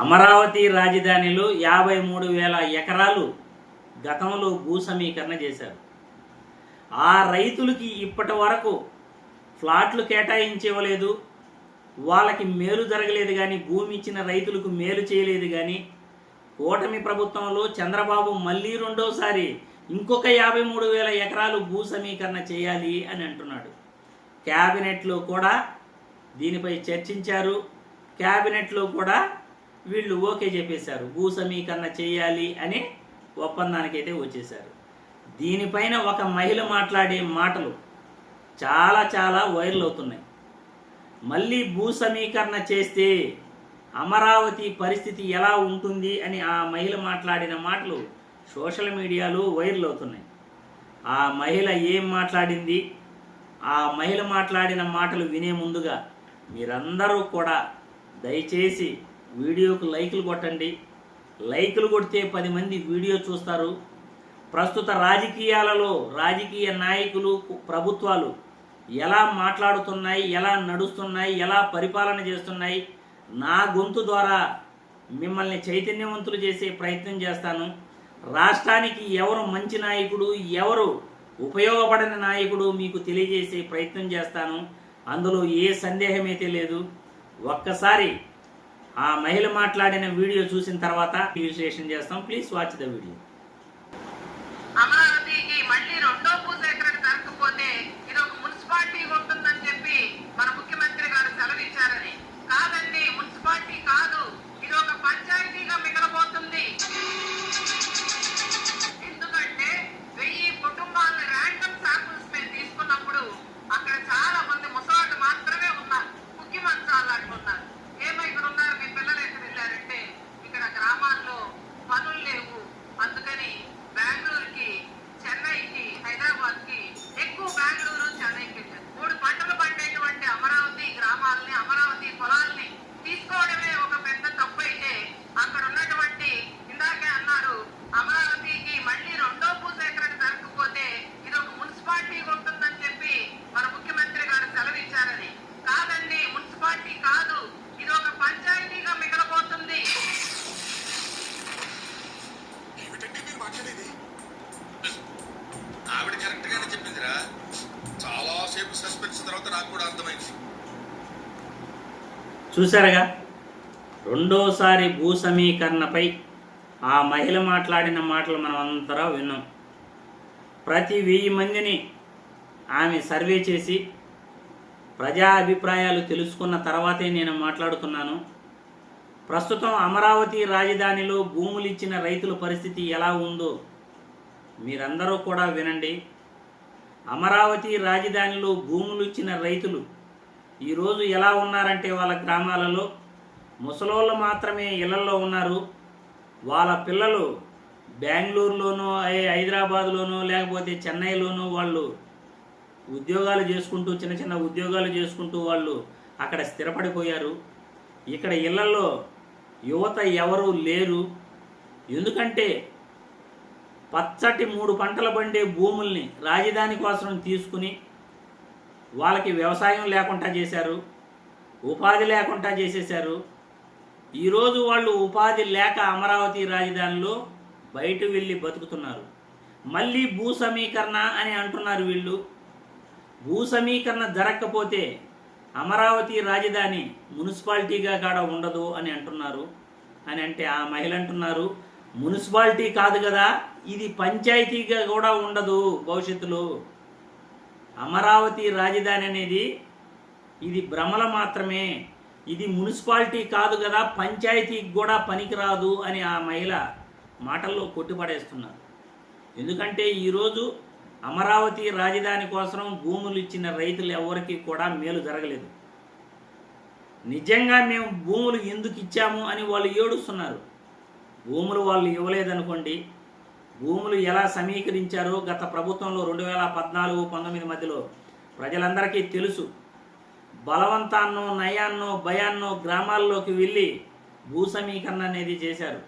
అమరావతి రాజధానిలో యాభై మూడు వేల ఎకరాలు గతంలో భూ సమీకరణ చేశారు. ఆ రైతులకి ఇప్పటి వరకు ఫ్లాట్లు కేటాయించివ్వలేదు వాళ్ళకి మేలు జరగలేదు కానీ భూమి ఇచ్చిన రైతులకు మేలు చేయలేదు కానీ కూటమి ప్రభుత్వంలో చంద్రబాబు మళ్ళీ రెండోసారి ఇంకొక యాభై మూడు వేల ఎకరాలు భూ సమీకరణ చేయాలి అని అంటున్నాడు. క్యాబినెట్లో కూడా దీనిపై చర్చించారు. క్యాబినెట్లో కూడా వీళ్ళు ఓకే చెప్పేశారు. భూ సమీకరణ చేయాలి అని ఒప్పందానికైతే వచ్చేశారు. దీనిపైన ఒక మహిళ మాట్లాడే మాటలు చాలా చాలా వైరల్ అవుతున్నాయి. మళ్ళీ భూ సమీకరణ చేస్తే అమరావతి పరిస్థితి ఎలా ఉంటుంది అని ఆ మహిళ మాట్లాడిన మాటలు సోషల్ మీడియాలో వైరల్ అవుతున్నాయి. ఆ మహిళ ఏం మాట్లాడింది? ఆ మహిళ మాట్లాడిన మాటలు వినే ముందుగా మీరందరూ కూడా దయచేసి వీడియోకు లైకులు కొట్టండి. లైకులు కొడితే పది మంది వీడియో చూస్తారు. ప్రస్తుత రాజకీయాలలో రాజకీయ నాయకులు ప్రభుత్వాలు ఎలా మాట్లాడుతున్నాయి ఎలా నడుస్తున్నాయి ఎలా పరిపాలన చేస్తున్నాయి నా గొంతు ద్వారా మిమ్మల్ని చైతన్యవంతులు చేసే ప్రయత్నం చేస్తాను. రాష్ట్రానికి ఎవరు మంచి నాయకుడు ఎవరు ఉపయోగపడని నాయకుడు మీకు తెలియజేసే ప్రయత్నం చేస్తాను. అందులో ఏ సందేహమైతే లేదు ఒక్కసారి ఆ మహిళ మాట్లాడిన వీడియో చూసిన తర్వాత విశ్లేషణ చేస్తాం. Please watch the video. చూశారుగా? రెండోసారి భూ సమీకరణపై ఆ మహిళ మాట్లాడిన మాటలు మనం అంతరా విన్నాం. ప్రతి వెయ్యి మందిని ఆమె సర్వే చేసి ప్రజా అభిప్రాయాలు తెలుసుకున్న తర్వాతే నేను మాట్లాడుతున్నాను. ప్రస్తుతం అమరావతి రాజధానిలో భూములు ఇచ్చిన రైతుల పరిస్థితి ఎలా ఉందో మీరందరూ కూడా వినండి. అమరావతి రాజధానిలో భూములు ఇచ్చిన రైతులు ఈరోజు ఎలా ఉన్నారంటే వాళ్ళ గ్రామాలలో ముసలోళ్ళు మాత్రమే ఇళ్ళలో ఉన్నారు. వాళ్ళ పిల్లలు బెంగళూరులోనో హైదరాబాద్లోనో లేకపోతే చెన్నైలోనో వాళ్ళు ఉద్యోగాలు చేసుకుంటూ చిన్న చిన్న ఉద్యోగాలు చేసుకుంటూ వాళ్ళు అక్కడ స్థిరపడిపోయారు. ఇక్కడ ఇళ్ళలో యువత ఎవరు లేరు. ఎందుకంటే పచ్చటి మూడు పంటలు పండే భూముల్ని రాజధాని కోసం తీసుకుని వాళ్ళకి వ్యవసాయం లేకుండా చేశారు ఉపాధి లేకుండా చేసేశారు. ఈరోజు వాళ్ళు ఉపాధి లేక అమరావతి రాజధానిలో బయట వెళ్ళి బతుకుతున్నారు. మళ్ళీ భూ సమీకరణ అని అంటున్నారు వీళ్ళు. భూ సమీకరణ జరగకపోతే అమరావతి రాజధాని మున్సిపాలిటీగా కాడ ఉండదు అని అంటున్నారు. అని అంటే ఆ మహిళ అంటున్నారు మున్సిపాలిటీ కాదు కదా ఇది పంచాయతీగా కూడా ఉండదు భవిష్యత్తులో. అమరావతి రాజధాని అనేది ఇది భ్రమల మాత్రమే. ఇది మున్సిపాలిటీ కాదు కదా పంచాయతీకి కూడా పనికిరాదు అని ఆ మహిళ మాటల్లో కొట్టిపడేస్తున్నారు ఎందుకంటే ఈరోజు అమరావతి రాజధాని కోసం భూములు ఇచ్చిన రైతులు ఎవరికి కూడా మేలు జరగలేదు. నిజంగా మేము భూములు ఎందుకు ఇచ్చాము అని వాళ్ళు ఏడుస్తున్నారు. భూములు వాళ్ళు ఇవ్వలేదనుకోండి భూములు ఎలా సమీకరించారో గత ప్రభుత్వంలో రెండు వేల పద్నాలుగు పంతొమ్మిది మధ్యలో ప్రజలందరికీ తెలుసు. బలవంతాన్నో నయాన్నో భయాన్నో గ్రామాల్లోకి వెళ్ళి భూ సమీకరణ అనేది చేశారు.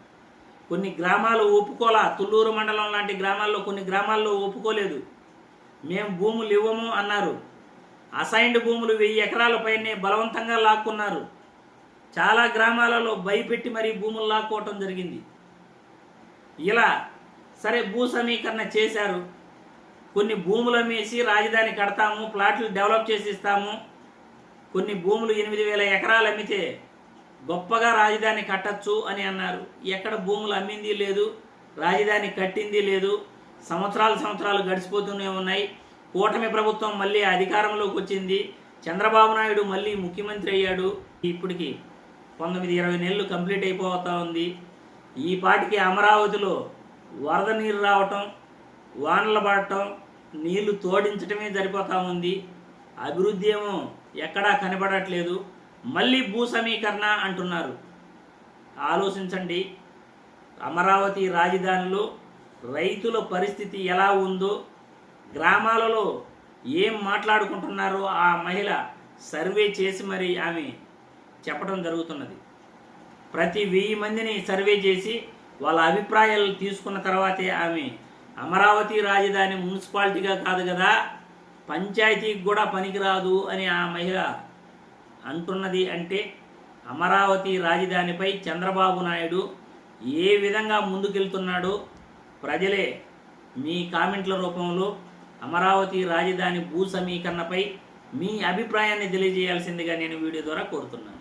కొన్ని గ్రామాలు ఒప్పుకోలా. తుళ్ళూరు మండలం లాంటి గ్రామాల్లో కొన్ని గ్రామాల్లో ఒప్పుకోలేదు. మేము భూములు ఇవ్వము అన్నారు. అసైన్డ్ భూములు వెయ్యి ఎకరాల పైనే బలవంతంగా లాక్కున్నారు. చాలా గ్రామాలలో భయపెట్టి మరీ భూములు లాక్కోవటం జరిగింది. ఇలా సరే భూ సమీకరణ చేశారు. కొన్ని భూములు అమ్మేసి రాజధాని కడతాము ప్లాట్లు డెవలప్ చేసి ఇస్తాము. కొన్ని భూములు ఎనిమిది వేల ఎకరాలు అమ్మితే గొప్పగా రాజధాని కట్టచ్చు అని అన్నారు. ఎక్కడ భూములు అమ్మింది లేదు రాజధాని కట్టింది లేదు. సంవత్సరాలు సంవత్సరాలు గడిచిపోతూనే ఉన్నాయి. కూటమి ప్రభుత్వం మళ్ళీ అధికారంలోకి వచ్చింది. చంద్రబాబు నాయుడు మళ్ళీ ముఖ్యమంత్రి అయ్యాడు. ఇప్పటికి పంతొమ్మిది ఇరవై నెలలు కంప్లీట్ అయిపోతా ఉంది. ఈ పాటికి అమరావతిలో వరద నీరు రావటం వానలు పడటం నీళ్ళు తోడించటమే సరిపోతా ఉంది. అభివృద్ధి ఏమో ఎక్కడా కనబడట్లేదు. మళ్ళీ భూ సమీకరణ అంటున్నారు. ఆలోచించండి. అమరావతి రాజధానిలో రైతుల పరిస్థితి ఎలా ఉందో గ్రామాలలో ఏం మాట్లాడుకుంటున్నారో ఆ మహిళ సర్వే చేసి మరి ఆమె చెప్పడం జరుగుతున్నది. ప్రతి వెయ్యి మందిని సర్వే చేసి వాళ్ళ అభిప్రాయాలు తీసుకున్న తర్వాతే ఆమె అమరావతి రాజధాని మున్సిపాలిటీగా కాదు కదా పంచాయతీకి కూడా పనికిరాదు అని ఆ మహిళ అంటున్నది అంటే అమరావతి రాజధానిపై చంద్రబాబు నాయుడు ఏ విధంగా ముందుకెళ్తున్నాడో ప్రజలే మీ కామెంట్ల రూపంలో అమరావతి రాజధాని భూ సమీకరణపై మీ అభిప్రాయాన్ని తెలియజేయాల్సిందిగా నేను వీడియో ద్వారా కోరుతున్నాను.